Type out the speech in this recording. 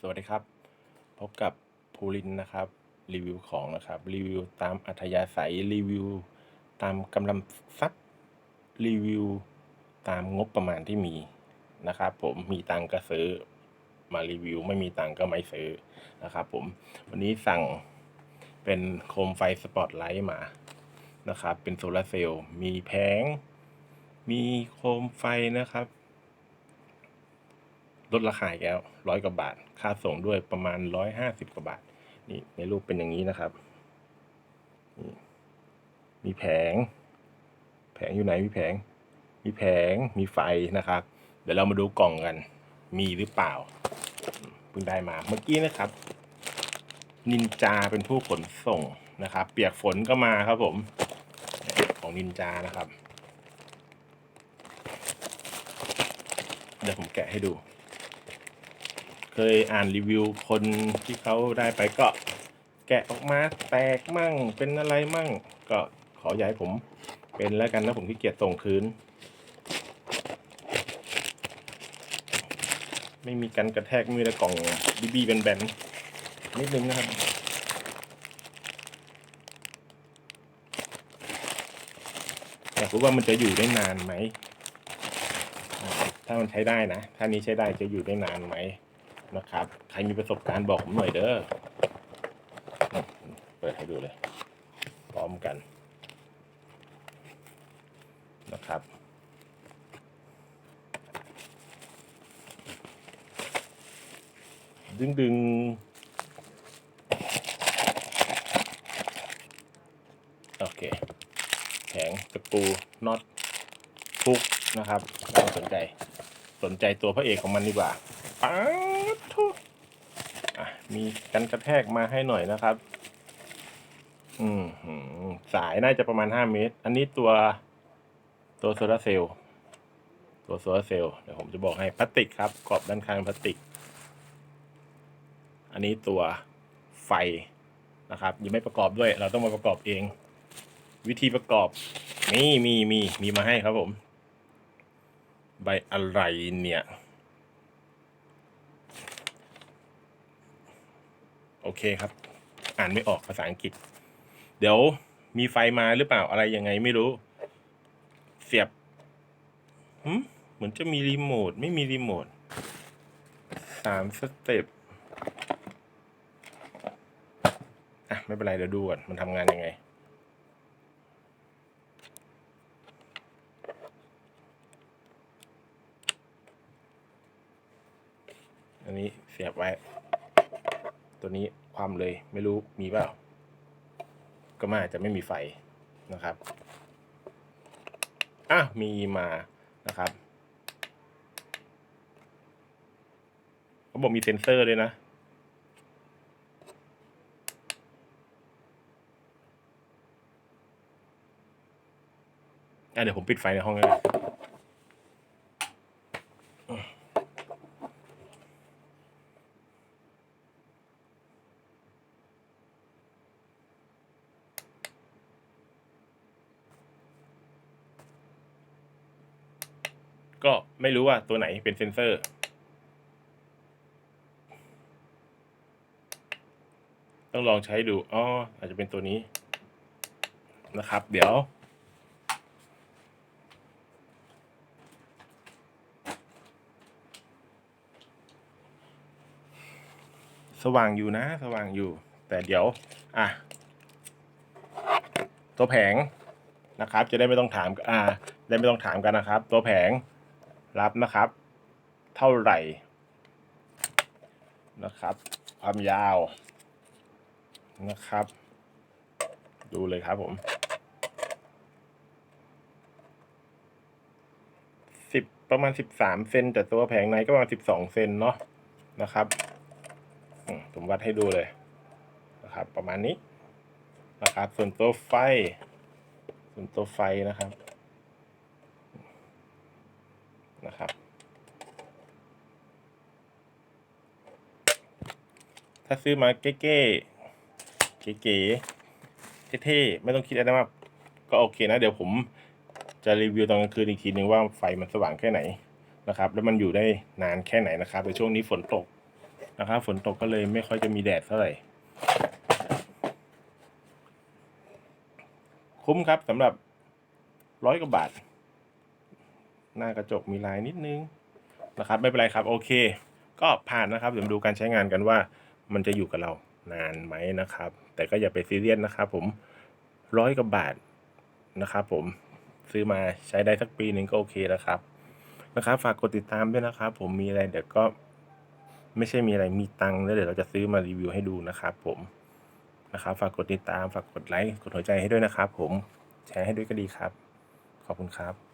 สวัสดีครับ พบกับภูรินนะครับ รีวิวของนะครับ รีวิวตามอัธยาศัยรีวิว ตามกำลังทรัพย์รีวิว ตามงบประมาณที่มีนะครับ ผมมีตังก็ซื้อมารีวิว ไม่มีตังก็ไม่ซื้อนะครับ ผมวันนี้สั่งเป็นโคมไฟสปอตไลท์มานะครับ เป็นโซลาร์เซลล์มีแผงมีโคมไฟนะครับ ลดราคาอีกแล้วร้อยกว่าบาท ค่าส่งด้วยประมาณร้อยห้าสิบกว่าบาท นี่ในรูปเป็นอย่างนี้นะครับ มีแผง แผงอยู่ไหนมีแผง มีแผง มีไฟนะครับ เดี๋ยวเรามาดูกล่องกัน มีหรือเปล่า เพิ่งได้มา เมื่อกี้นะครับ นินจาเป็นผู้ขนส่งนะครับ เปียกฝนก็มาครับผม ของนินจานะครับ เดี๋ยวผมแกะให้ดู เคยอ่านรีวิวคนที่เขาได้ไปก็แกะออกมาแตกมั่งเป็นอะไรมั่ง ก็ขออย่าให้ผมเป็นแล้วกันนะผมขี้เกียจส่งคืน ไม่มีกันกระแทกมือแต่กล่องบีบีแบนๆนิดนึงนะครับอยากรู้ว่ามันจะอยู่ได้นานไหม ถ้ามันใช้ได้นะ ถ้านี้ใช้ได้จะอยู่ได้นานไหม นะครับ ใครมีประสบการณ์บอกผมหน่อยเด้อเปิดให้ดูเลย พร้อมกัน นะครับดึงดึงโอเคแข็งตะปูน็อตฟุกนะครับ สนใจ สนใจตัวพระเอกของมันดีกว่าป๊าดทุอะ มีกันกระแทกมาให้หน่อยนะครับ อืมสายน่าจะประมาณห้าเมตร อันนี้ตัวตัวโซลาเซลล์ตัวโซลาเซลล์เดี๋ยวผมจะบอกให้พลาสติกครับกรอบด้านข้างพลาสติก อันนี้ตัวไฟนะครับยังไม่ประกอบด้วย เราต้องมาประกอบเอง วิธีประกอบนี่มีมีมีมาให้ครับผม ใบอะไรเนี่ย โอเคครับ อ่านไม่ออกภาษาอังกฤษ เดี๋ยวมีไฟมาหรือเปล่าอะไรยังไงไม่รู้ เสียบหืมเหมือนจะมีรีโมทไม่มีรีโมทสามสเต็ปอะ ไม่เป็นไร เดี๋ยวดูก่อนมันทำงานยังไง อันนี้เสียบไว้ ตัวนี้ความเลยไม่รู้มีเปล่า ก็มาจะไม่มีไฟนะครับอะมีมานะครับเขาบอกมีเซ็นเซอร์ด้วยนะอะเดี๋ยวผมปิดไฟในห้องเลย ก็ไม่รู้ว่าตัวไหนเป็นเซนเซอร์ ต้องลองใช้ดูอ๋ออาจจะเป็นตัวนี้นะครับ เดี๋ยว สว่างอยู่นะ สว่างอยู่ แต่เดี๋ยว อะ ตัวแผงนะครับ จะได้ไม่ต้องถามอ่าได้ไม่ต้องถามกันนะครับ ตัวแผง รับนะครับ เท่าไหร่นะครับ ความยาวนะครับ ดูเลยครับผมสิบประมาณสิบสามเซนแต่ตัวแผงในก็ประมาณสิบสองเซนเนาะนะครับผมวัดให้ดูเลยนะครับ ประมาณนี้นะครับ ส่วนตัวไฟ ส่วนตัวไฟนะครับ นะครับ ถ้าซื้อมาเก๋ๆเก๋ๆเท่ๆไม่ต้องคิดอะไรมากก็โอเคนะ เดี๋ยวผมจะรีวิวตอนกลางคืนอีกทีนึงว่าไฟมันสว่างแค่ไหนนะครับ แล้วมันอยู่ได้นานแค่ไหนนะครับในช่วงนี้ฝนตกนะครับ ฝนตกก็เลยไม่ค่อยจะมีแดดเท่าไหร่ คุ้มครับสำหรับร้อยกว่าบาท หน้ากระจกมีลายนิดนึงนะครับไม่เป็นไรครับโอเค ก็ผ่านนะครับเดี๋ยวมาดูการใช้งานกันว่า มันจะอยู่กับเรานานไหมนะครับ แต่ก็อย่าไปซีเรียสนะครับผมร้อยกว่าบาทนะครับผมซื้อมาใช้ได้สักปีหนึ่งก็โอเคแล้วครับนะครับฝากกดติดตามด้วยนะครับ ผมมีอะไรเดี๋ยวก็ไม่ใช่มีอะไรมีตังค์แล้วเดี๋ยวเราจะซื้อมารีวิวให้ดูนะครับ ผมนะครับ ฝากกดติดตามฝากกดไลค์กดหัวใจให้ด้วยนะครับ ผมแชร์ให้ด้วยก็ดีครับ ขอบคุณครับ